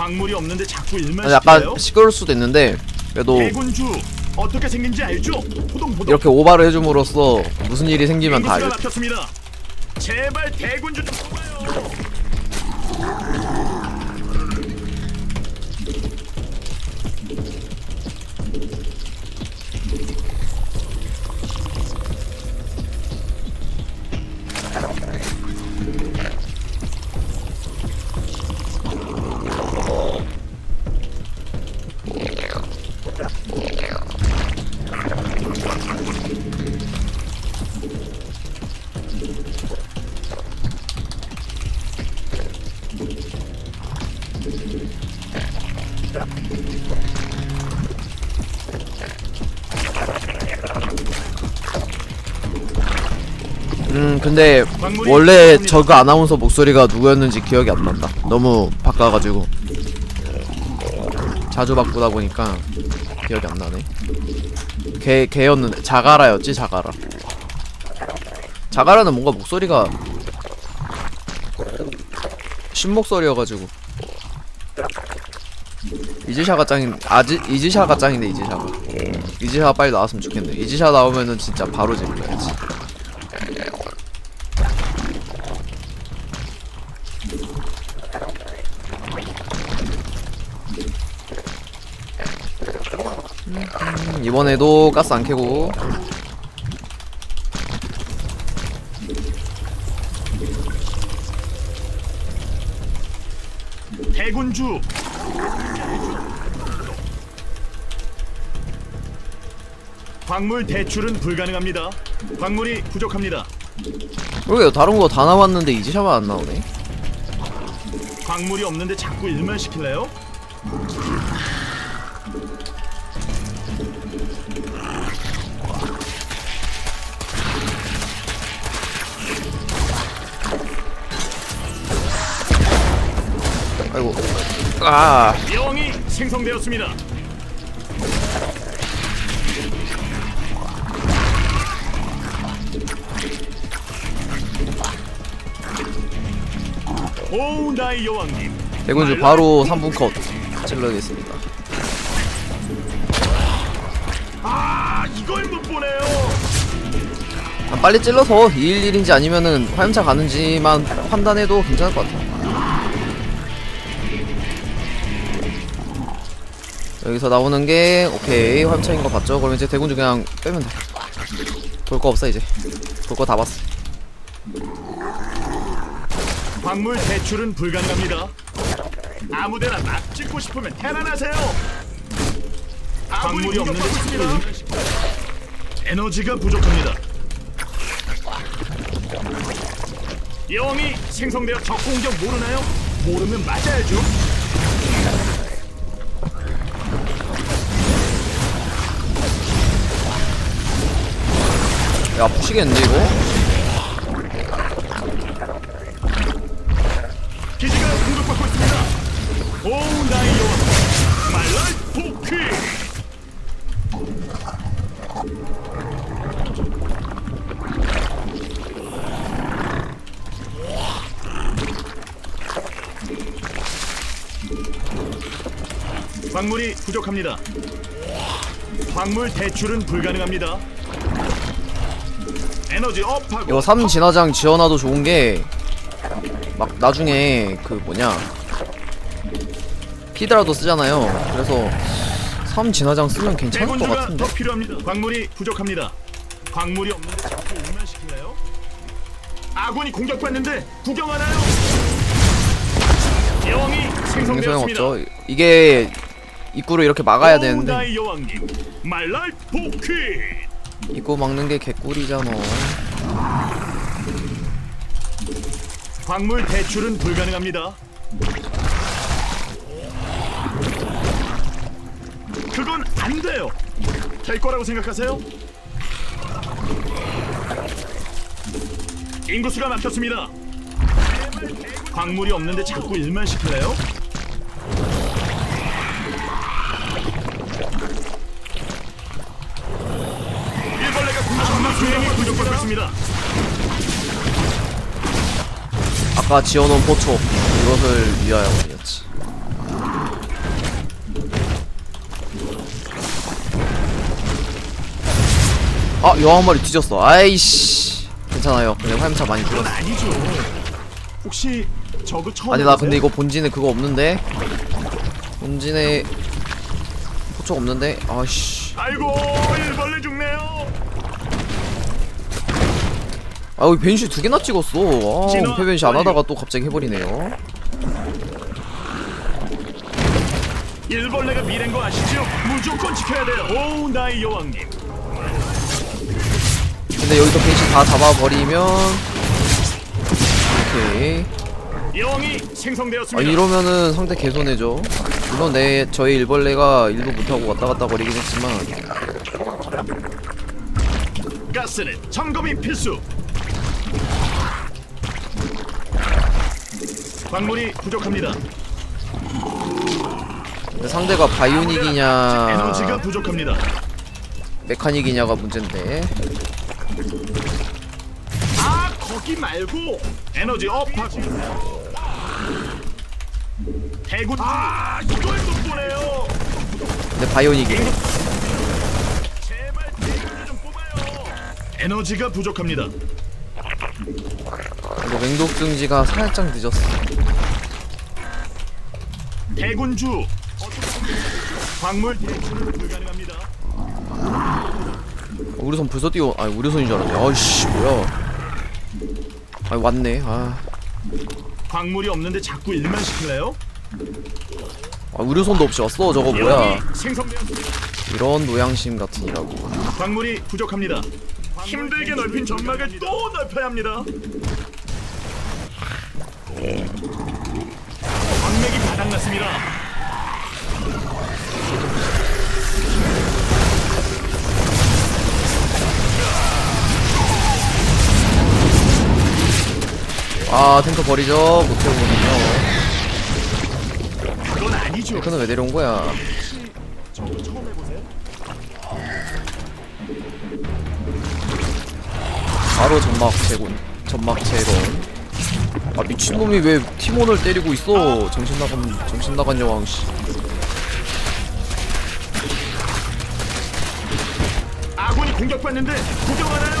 광물이 없는데 자꾸 일만 아니, 약간? 시끄러울 수도 있는데 그래도 대군주 어떻게 생긴지 알죠? 포동포동 이렇게 오바를 해줌으로써 무슨 일이 생기면 다 알죠. 제발 대군주 좀 뽑아요. 근데 원래 저그 아나운서 목소리가 누구였는지 기억이 안 난다. 너무 바꿔가지고. 자주 바꾸다 보니까 기억이 안 나네. 걔 걔였는데. 자가라였지 자가라. 자가라는 뭔가 목소리가 신목소리여가지고. 이지샤가 짱인 아지 이지샤가 짱인데 이지샤가. 이지샤가 빨리 나왔으면 좋겠네. 이지샤 나오면은 진짜 바로 재밌어야지 이번에도 가스 안 캐고 대군주 광물 대출은 불가능합니다. 광물이 부족합니다. 그러게요 다른 거 다 나왔는데 이지샤만 안 나오네 광물이 없는데 자꾸 일만 시킬래요? 아. 여왕이 생성되었습니다. 오 나의 여왕님. 대군주 바로 3분 컷 찔러겠습니다. 아 이걸 못 보네요. 아, 빨리 찔러서 2일 1인지 아니면은 화염차 가는지만 판단해도 괜찮을 것 같아 여기서 나오는 게 오케이 화염차인 거 봤죠? 그럼 이제 대군주 그냥 빼면 돼 볼 거 없어 이제. 볼 거 다 봤어. 광물 대출은 불가능합니다. 아무데나 막 찍고 싶으면 테란하세요. 광물이 없는데 자꾸 에너지가 부족합니다. 여왕이 생성되어 적 공격 모르나요? 모르면 맞아야죠 야 아프시겠는데 이거? 기지가 공격받고 있습니다 오 나의 여왕 말라이 포크 광물이 부족합니다. 광물 대출은 불가능합니다. 에너지 업하고 이거 3 진화장 지어놔도 좋은 게 막 나중에 그 뭐냐 피드라도 쓰잖아요 그래서 3 진화장 쓰면 괜찮을 것 같은데 더 필요합니다. 광물이 부족합니다. 광물이 없는데 자꾸 일만 시킬래요? 아군이 공격받는데 구경하나요? 여왕이 생성되었습니다. 소용없죠 이게 입구를 이렇게 막아야 되는데 입구 막는 게 개꿀이잖아 광물 대출은 불가능합니다. 그건 안 돼요. 될 거라고 생각하세요? 인구수가 막혔습니다. 광물이 없는데 자꾸 일만 시킬래요? 아까 지어놓은 포초 이것을 위하여 말이었지. 아, 여 한 마리 뒤졌어. 아이씨. 괜찮아요. 근데 화염차 많이 줄었어 아니 아니 나 근데 이거 본진에 그거 없는데. 본진에 포초가 없는데. 아씨. 아이고, 일벌레 죽네요. 아 여기 벤시 두 개나 찍었어 아 진화 은폐 벤시 안. 하다가 또 갑자기 해버리네요 일벌레가 미래인 거 아시죠? 무조건 지켜야 돼요. 오 나의 여왕님. 근데 여기서 벤시 다 잡아버리면 오케이 여왕이 아 생성되었습니다. 이러면은 상대 개손해죠 물론 내 저희 일벌레가 일도 못하고 왔다 갔다 거리긴 했지만 가스는 점검이 필수. 광물이 부족합니다. 근데 상대가 에너지가 바이오닉이냐 부족합니다. 메카닉이냐가 문제인데 아 거기 말고 에너지 업하고. 대군. 아 이걸 못 보네요. 근데 바이오닉이네 제발 대군을 좀 뽑아요. 에너지가 부족합니다. 근데 맹독 증지가 살짝 늦었어 대군주. 광물 대출은 불가능합니다. 우리 손 벌써 뛰어 아니 우리 손인 줄 알았네 아이씨 뭐야 아니 왔네 아, 광물이 없는데 자꾸 일만 시킬래요? 아 우리 손도 없이 왔어 저거 뭐야. 이런 노양심 같으니라고 광물이 부족합니다. 힘들게 넓힌 점막을 또 넓혀야 합니다. 바닥났습니다. 아 탱커 버리죠 못해보군요 그건 아니죠. 탱커는 왜 내려온 거야. 바로 점막 제군 점막 제건 아 미친놈이 왜 팀원을 때리고 있어 정신 나간 정신 나간 여왕 씨 아군이 공격받는데 구경하나요?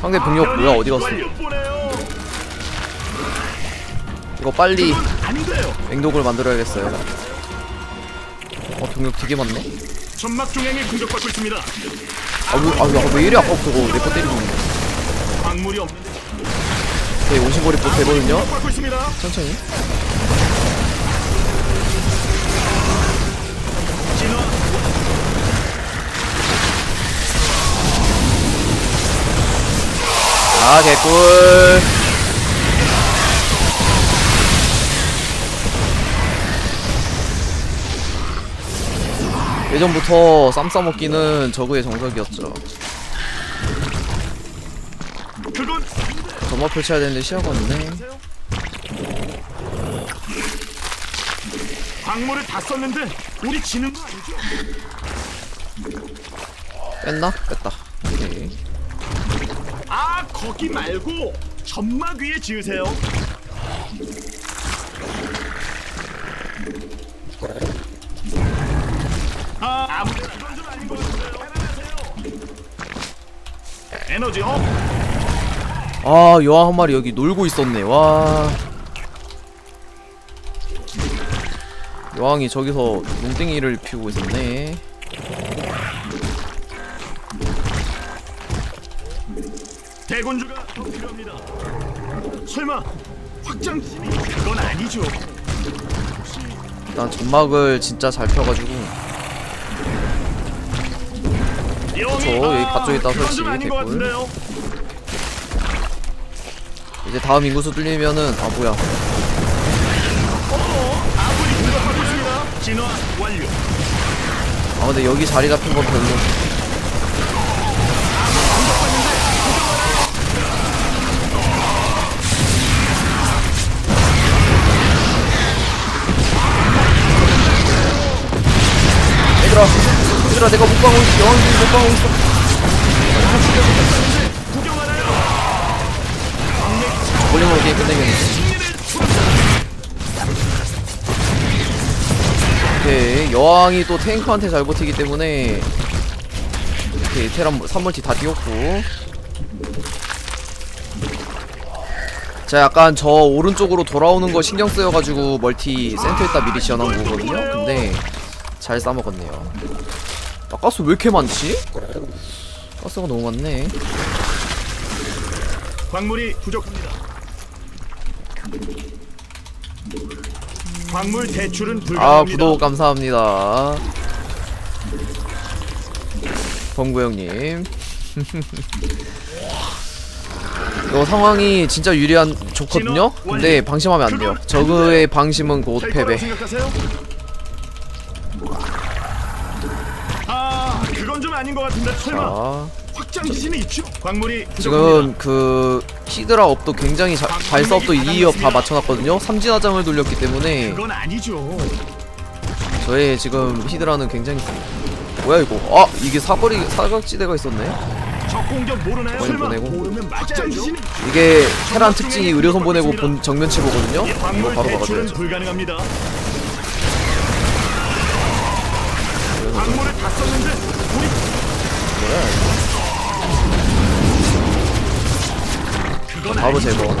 상대 병력 뭐야 어디 갔어. 이거 빨리. 맹독을 만들어야겠어요 어 병력 되게 많네 점막 중앙이 공격받고 있습니다. 아왜 아, 왜, 왜 이래 아까 저거. 내 거 때리고. 있는데 광물이 없는데 오케이 50거리 또 되거든요. 공격받고 있습니다. 천천히. 아 개꿀 예전부터 쌈 싸먹기는 저그의 정석이었죠 점막 펼쳐야 되는데 시야가 없네 광물을 다 썼는데 우리 지는 거 아니죠? 뺐나? 뺐다 오케이 아 거기 말고 점막 위에 지으세요. 에너지 업. 아 여왕 한 마리 여기 놀고 있었네 와 여왕이 저기서 농땡이를 피우고 있었네 대군주가 더 필요합니다. 설마 확장팀이 그건 아니죠? 일단 점막을 진짜 잘 펴가지고 여왕이 여기 가쪽에 있다 그건 설치. 같은데요. 이제 다음 인구수 뚫리면은 아 뭐야. 아 근데 여기 자리 잡힌 건 별로 얘들아 얘들아 내가 못 가고 있어. 여왕이 못 가고 있어? 볼링으로 게임 끝내겠네. 승리를 여왕이 또 탱크한테 잘 버티기 때문에 이렇게 테란 3멀티 다 띄웠고. 자 약간 저 오른쪽으로 돌아오는 거 신경 쓰여가지고 멀티 센터에다 미리 지어놓은 거거든요. 근데 잘 싸먹었네요 아 가스 왜 이렇게 많지? 가스가 너무 많네. 광물이 부족합니다. 광물 대출은 아 불가능합니다. 구독 감사합니다. 범구 형님. 이거 상황이 진짜 유리한 좋거든요 근데 방심하면 안 돼요. 저그의 방심은 곧 패배 아, 그건 좀 아닌 것 같은데 설마 자 확장 기신이 있죠? 광물이 지금 그 히드라 업도 굉장히 자, 발사업도 2업 다 맞춰놨거든요 삼진화장을 돌렸기 때문에 그건 아니죠. 저의 지금 히드라는 굉장히 뭐야 이거 아 이게 사거리 사각지대가 있었네 적 공격 모르나요? 설마 보내고. 모르면 이게 테란 특징이 의료선 보내고 본 정면 치고거든요 이 이거 바로 막아줘야죠 불가능합니다. 바로 아니죠. 제거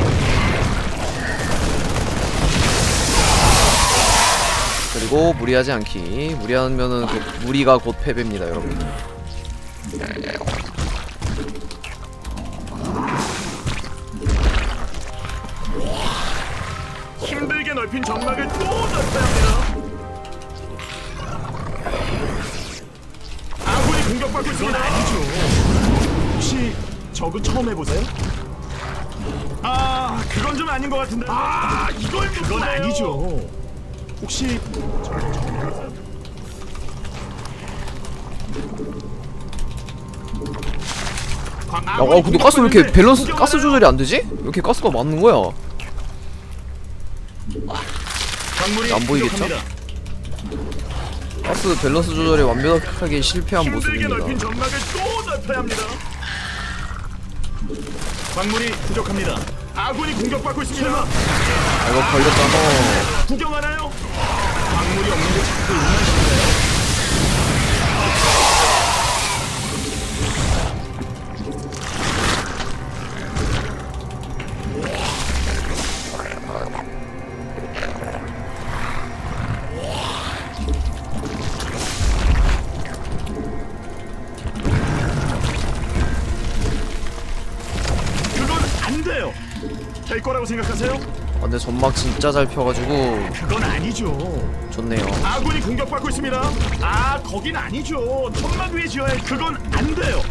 그리고 무리하지 않기 무리하면은 그 무리가 곧 패배입니다 여러분 힘들게 넓힌 정막을 또 넓혀야 합니다. 아군이 공격받고 있습니다. 아니죠. 혹시 저그 처음 해보세요? 아, 그건 좀 아닌 것 같은데. 아, 이걸 그건 아니죠. 혹시 야, 어, 근데 가스 왜 이렇게 밸런스? 가스 조절이 안 되지? 왜 이렇게 가스가 많은 거야? 안 보이겠죠? 가스 밸런스 조절에 완벽하게 실패한 모습입니다. 광물이 부족합니다. 아군이 공격받고 있습니다. 아, 이거 걸렸잖아. 구경하나요? 광물이 없는 데 자꾸 일만시나 될 거라고 생각하세요? 아, 근데 전막 진짜 잘 펴가지고 그건 아니죠. 좋네요. 아군이 공격받고 있습니다. 아, 거긴 아니죠. 천막 위에 지어야 해. 그건 안 돼요.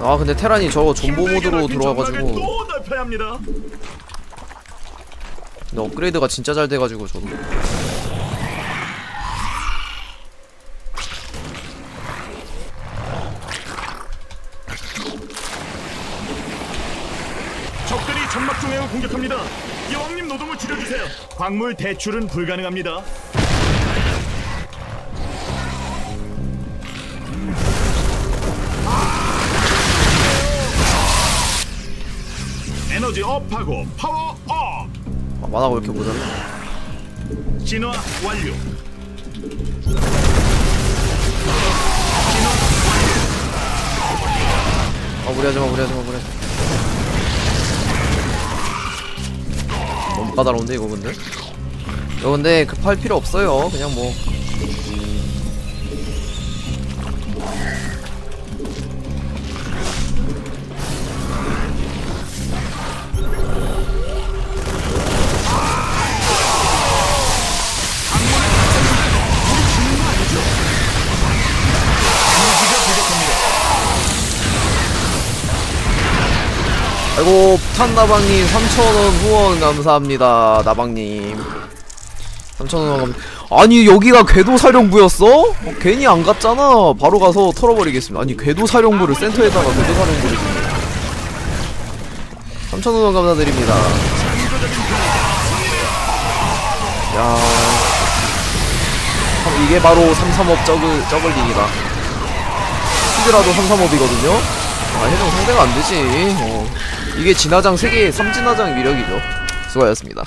아 근데 테란이 저거 존보 힘들게 모드로 넓힌 들어와가지고 또 넓혀야 합니다. 근데 업그레이드가 진짜 잘 돼가지고 저도 적들이 점막 중앙을 공격합니다. 여왕님 줄여주세요. 광물 대출은 불가능합니다. 에너지 업하고 파워 업. 아, 만화가 왜 이렇게 모자라? 진화 완료. 아 무리하지 마 무리하지 마 무리하지 너 까다로운데 이거 근데 이거 근데 급할 필요 없어요 그냥 뭐 아이고 폭탄 나방님 3,000원 후원 감사합니다 나방님. 3,000원 감 아니 여기가 궤도 사령부였어? 어, 괜히 안 갔잖아. 바로 가서 털어버리겠습니다. 아니 궤도 사령부를 센터에다가 궤도 사령부를 주네 3,000원 감사드립니다. 야. 참, 이게 바로 335 저글, 저글링이다. 히드라도 335이거든요? 아 해정 상대가 안되지. 어. 이게 진화장 3개 3진화장 위력이죠. 수고하셨습니다